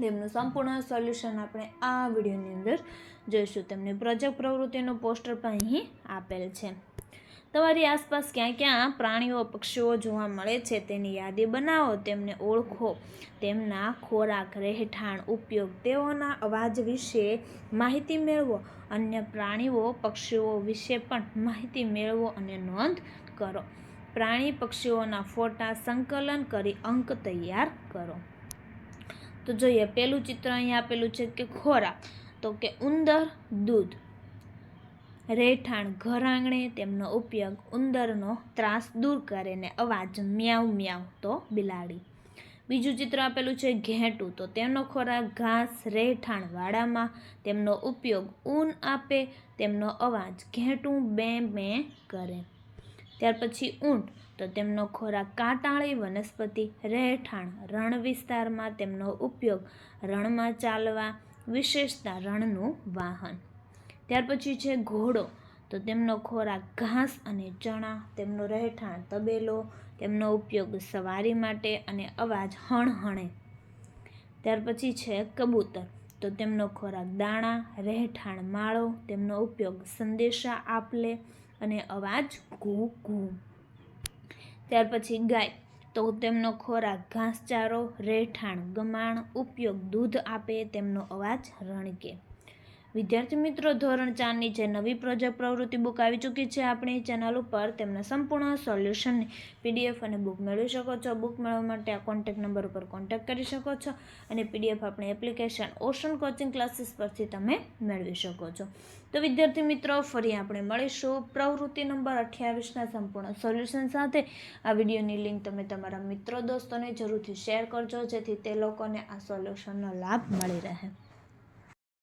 તેમનું સંપૂર્ણ સોલ્યુશન આપણે આ વિડીયોની અંદર જોઈશું. તેમની પ્રોજેક્ટ પ્રવૃત્તિનું પોસ્ટર પણ અહીં આપેલ છે. તમારી આસપાસ ક્યાં ક્યાં પ્રાણીઓ, પક્ષીઓ જોવા મળે છે તેની યાદી બનાવો, તેમને ઓળખો. તેમના ખોરાક, રહેઠાણ, ઉપયોગ, તેઓના અવાજ વિશે માહિતી મેળવો. અન્ય પ્રાણીઓ, પક્ષીઓ વિશે પણ માહિતી મેળવો અને નોંધ કરો. પ્રાણી પક્ષીઓના ફોટા સંકલન કરી અંક તૈયાર કરો. તો જોઈએ, પહેલું ચિત્ર અહીં આપેલું છે કે ખોરાક. તો કે ઉંદર દૂધ. રહેઠાણ ઘર આંગણે તેમનો ઉપયોગ ઉંદરનો ત્રાસ દૂર કરે ને અવાજ મ્યાઉ મ્યાઉ તો બિલાડી. બીજું ચિત્ર આપેલું છે ઘેંટું. તો તેમનો ખોરાક ઘાસ, રહેઠાણ વાડામાં તેમનો ઉપયોગ ઊન આપે, તેમનો અવાજ ઘેંટું બે બે કરે. ત્યાર પછી ઊંટ. તો તેમનો ખોરાક કાંટાળી, વનસ્પતિ રહેઠાણ, રણ વિસ્તારમાં તેમનો ઉપયોગ રણમાં ચાલવા, વિશેષતા રણનું વાહન. ત્યાર પછી છે ઘોડો. તો તેમનો ખોરાક ઘાસ અને ચણા, તેમનો રહેઠાણ તબેલો, તેમનો ઉપયોગ સવારી માટે અને અવાજ હણહણે. ત્યાર પછી છે કબૂતર. તો તેમનો ખોરાક દાણા, રહેઠાણ માળો, તેમનો ઉપયોગ સંદેશા આપલે અને અવાજ ઘૂ ઘૂ ત્યાર પછી ગાય. તો તેમનો ખોરાક ઘાસચારો, રહેઠાણ, ગમાણ, ઉપયોગ, દૂધ આપે, તેમનો અવાજ રણકે. વિદ્યાર્થી મિત્રો, ધોરણ ચારની જે નવી પ્રોજેક્ટ પ્રવૃત્તિ બુક આવી ચૂકી છે આપણી ચેનલ ઉપર, તેમના સંપૂર્ણ સોલ્યુશનની પીડીએફ અને બુક મેળવી શકો છો. બુક મેળવવા માટે આ કોન્ટેક્ટ નંબર ઉપર કોન્ટેક્ટ કરી શકો છો અને પીડીએફ આપણી એપ્લિકેશન ઓશન કોચિંગ ક્લાસીસ પરથી તમે મેળવી શકો છો. તો વિદ્યાર્થી મિત્રો, ફરી આપણે મળીશું પ્રવૃત્તિ નંબર અઠ્યાવીસના સંપૂર્ણ સોલ્યુશન સાથે. આ વિડીયોની લિંક તમે તમારા મિત્રો, દોસ્તોને જરૂરથી શેર કરજો, જેથી તે લોકોને આ સોલ્યુશનનો લાભ મળી રહે.